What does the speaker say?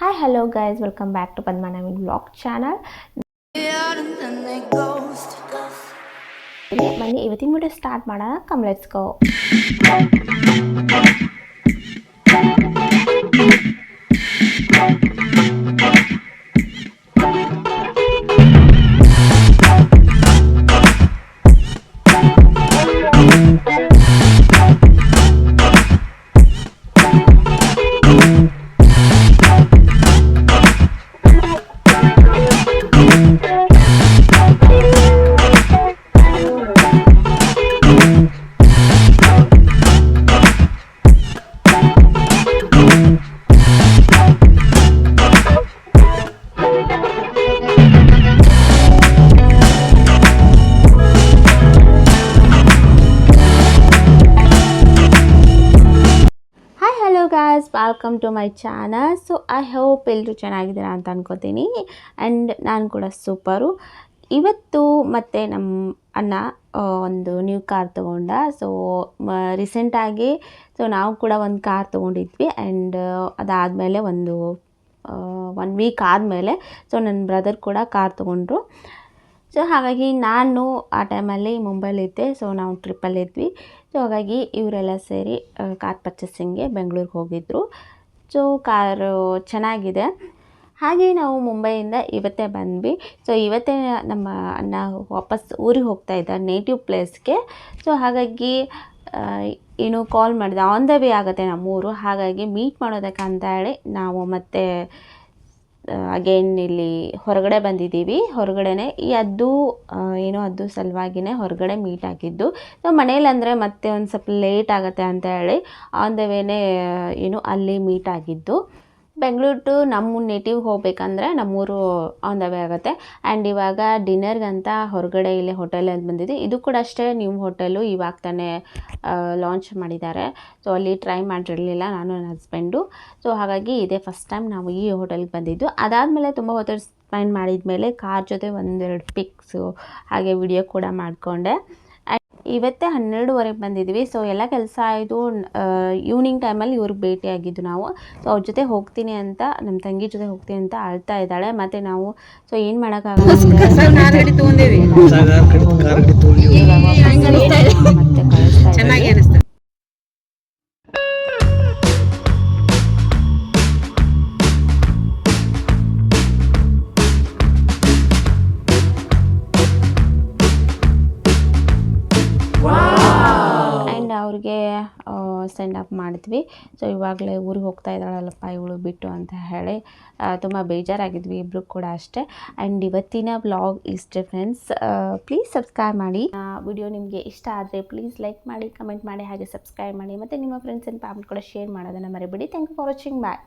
hi hello guys welcome back to Padma Naveen blog channel ಬನ್ನಿ ಇವತ್ತಿನ video start ಮಾಡೋಣ come let's go guys welcome to my channel so I hope ಎಲ್ಲರೂ ಚೆನ್ನಾಗಿದ್ದೀರಾ ಅಂತ ಅನ್ಕೋತೀನಿ. And ನಾನು ಕೂಡ ಸೂಪರು. ಇವತ್ತು ಮತ್ತೆ ನಮ್ಮ ಅಣ್ಣ ಒಂದು ನ್ಯೂ ಕಾರ್ ತೊಗೊಂಡ. ಸೊ ರೀಸೆಂಟಾಗಿ ಸೊ ನಾವು ಕೂಡ ಒಂದು ಕಾರ್ ತೊಗೊಂಡಿದ್ವಿ. ಆ್ಯಂಡ್ ಅದಾದಮೇಲೆ ಒಂದು ಒನ್ ವೀಕ್ ಆದಮೇಲೆ ಸೊ ನನ್ನ ಬ್ರದರ್ ಕೂಡ ಕಾರ್ ತೊಗೊಂಡ್ರು. ಸೊ ಹಾಗಾಗಿ ನಾನು ಆ ಟೈಮಲ್ಲಿ ಮುಂಬೈಲಿದ್ದೆ ಸೊ ನಾವು ಟ್ರಿಪ್ಪಲ್ಲಿದ್ವಿ ಸೊ ಹಾಗಾಗಿ ಇವರೆಲ್ಲ ಸೇರಿ ಕಾರ್ ಪರ್ಚೇಸಿಂಗ್ಗೆ ಬೆಂಗಳೂರಿಗೆ ಹೋಗಿದ್ದರು ಸೊ ಕಾರು ಚೆನ್ನಾಗಿದೆ. ಹಾಗೆ ನಾವು ಮುಂಬೈಯಿಂದ ಇವತ್ತೇ ಬಂದ್ವಿ. ಸೊ ಇವತ್ತೇ ನಮ್ಮ ಅಣ್ಣ ವಾಪಸ್ ಊರಿಗೆ ಹೋಗ್ತಾ ಇದ್ದ ನೇಟಿವ್ ಪ್ಲೇಸ್ಗೆ ಸೊ ಹಾಗಾಗಿ ಏನು ಕಾಲ್ ಮಾಡಿದೆ. ಆನ್ ದ ವೇ ಆಗುತ್ತೆ ನಮ್ಮೂರು. ಹಾಗಾಗಿ ಮೀಟ್ ಮಾಡೋದಕ್ಕೆ ಅಂತ ಹೇಳಿ ನಾವು ಮತ್ತೆ ಅಗೇನ್ ಇಲ್ಲಿ ಹೊರಗಡೆ ಬಂದಿದ್ದೀವಿ. ಹೊರಗಡೆನೆ ಈ ಅದು ಏನೋ ಅದು ಸಲುವಾಗಿನೇ ಹೊರಗಡೆ ಮೀಟ್ ಆಗಿದ್ದು. ನಾವು ಮನೇಲಿ ಅಂದರೆ ಮತ್ತೆ ಒಂದು ಸ್ವಲ್ಪ ಲೇಟ್ ಆಗುತ್ತೆ ಅಂತ ಹೇಳಿ ಆನ್ ದ ವೇನೇ ಏನು ಅಲ್ಲಿ ಮೀಟ್ ಆಗಿದ್ದು. ಬೆಂಗಳೂರು ಟು ನಮ್ಮ ನೇಟಿವ್ ಹೋಗ್ಬೇಕಂದ್ರೆ ನಮ್ಮೂರು ಆನ್ ದ ವೇ ಆಗುತ್ತೆ. ಆ್ಯಂಡ್ ಇವಾಗ ಡಿನ್ನರ್ಗಂತ ಹೊರಗಡೆ ಇಲ್ಲೇ ಹೋಟೆಲ್ ಅಂತ ಬಂದಿದೆ ಇದು ಕೂಡ ಅಷ್ಟೇ ನಿಮ್ಮ ಹೋಟೆಲು ಇವಾಗ ತಾನೇ ಲಾಂಚ್ ಮಾಡಿದ್ದಾರೆ. ಸೊ ಅಲ್ಲಿ ಟ್ರೈ ಮಾಡಿರಲಿಲ್ಲ ನಾನು ನನ್ನ ಹಸ್ಬೆಂಡು ಸೊ ಹಾಗಾಗಿ ಇದೇ ಫಸ್ಟ್ ಟೈಮ್ ನಾವು ಈ ಹೋಟೆಲ್ಗೆ ಬಂದಿದ್ದು. ಅದಾದಮೇಲೆ ತುಂಬ ಹೊತ್ತು ಸ್ಪೆಂಡ್ ಮಾಡಿದ ಮೇಲೆ ಕಾರ್ ಜೊತೆ ಒಂದೆರಡು ಪಿಕ್ಸು ಹಾಗೆ ವಿಡಿಯೋ ಕೂಡ ಮಾಡಿಕೊಂಡೆ. ಇವತ್ತೇ ಹನ್ನೆರಡುವರೆಗೆ ಬಂದಿದ್ವಿ ಸೊ ಎಲ್ಲ ಕೆಲಸ ಆಯಿತು ಈವ್ನಿಂಗ್ ಟೈಮಲ್ಲಿ ಇವ್ರಿಗೆ ಭೇಟಿಯಾಗಿದ್ದು ನಾವು. ಸೊ ಅವ್ರ ಜೊತೆ ಹೋಗ್ತೀನಿ ಅಂತ ನಮ್ಮ ತಂಗಿ ಜೊತೆ ಹೋಗ್ತೀನಿ ಅಂತ ಅಳ್ತಾ ಇದ್ದಾಳೆ. ಮತ್ತು ನಾವು ಸೊ ಏನು ಮಾಡೋಕ್ಕಾಗಲ್ಲ ಮತ್ತೆ ಸೆಂಡ್ ಅಪ್ ಮಾಡಿದ್ವಿ. ಸೊ ಇವಾಗಲೇ ಊರಿಗೆ ಹೋಗ್ತಾ ಇದ್ದಾಳಲ್ಲಪ್ಪ ಇವಳು ಬಿಟ್ಟು ಅಂತ ಹೇಳಿ. ತುಂಬ ಬೇಜಾರಾಗಿದ್ವಿ ಇಬ್ಬರು ಕೂಡ ಅಷ್ಟೇ. ಆ್ಯಂಡ್ ಇವತ್ತಿನ ಬ್ಲಾಗ್ ಇಷ್ಟ ಫ್ರೆಂಡ್ಸ್ ಪ್ಲೀಸ್ ಸಬ್ಸ್ಕ್ರೈಬ್ ಮಾಡಿ. ವಿಡಿಯೋ ನಿಮಗೆ ಇಷ್ಟ ಆದರೆ ಪ್ಲೀಸ್ ಲೈಕ್ ಮಾಡಿ ಕಮೆಂಟ್ ಮಾಡಿ, ಹಾಗೆ ಸಬ್ಸ್ಕ್ರೈಬ್ ಮಾಡಿ. ಮತ್ತು ನಿಮ್ಮ ಫ್ರೆಂಡ್ಸ್ ಆ್ಯಂಡ್ ಫ್ಯಾಮಿಲಿ ಕೂಡ ಶೇರ್ ಮಾಡೋದನ್ನು ಮರಿಬೇಡಿ. Thank you for watching bye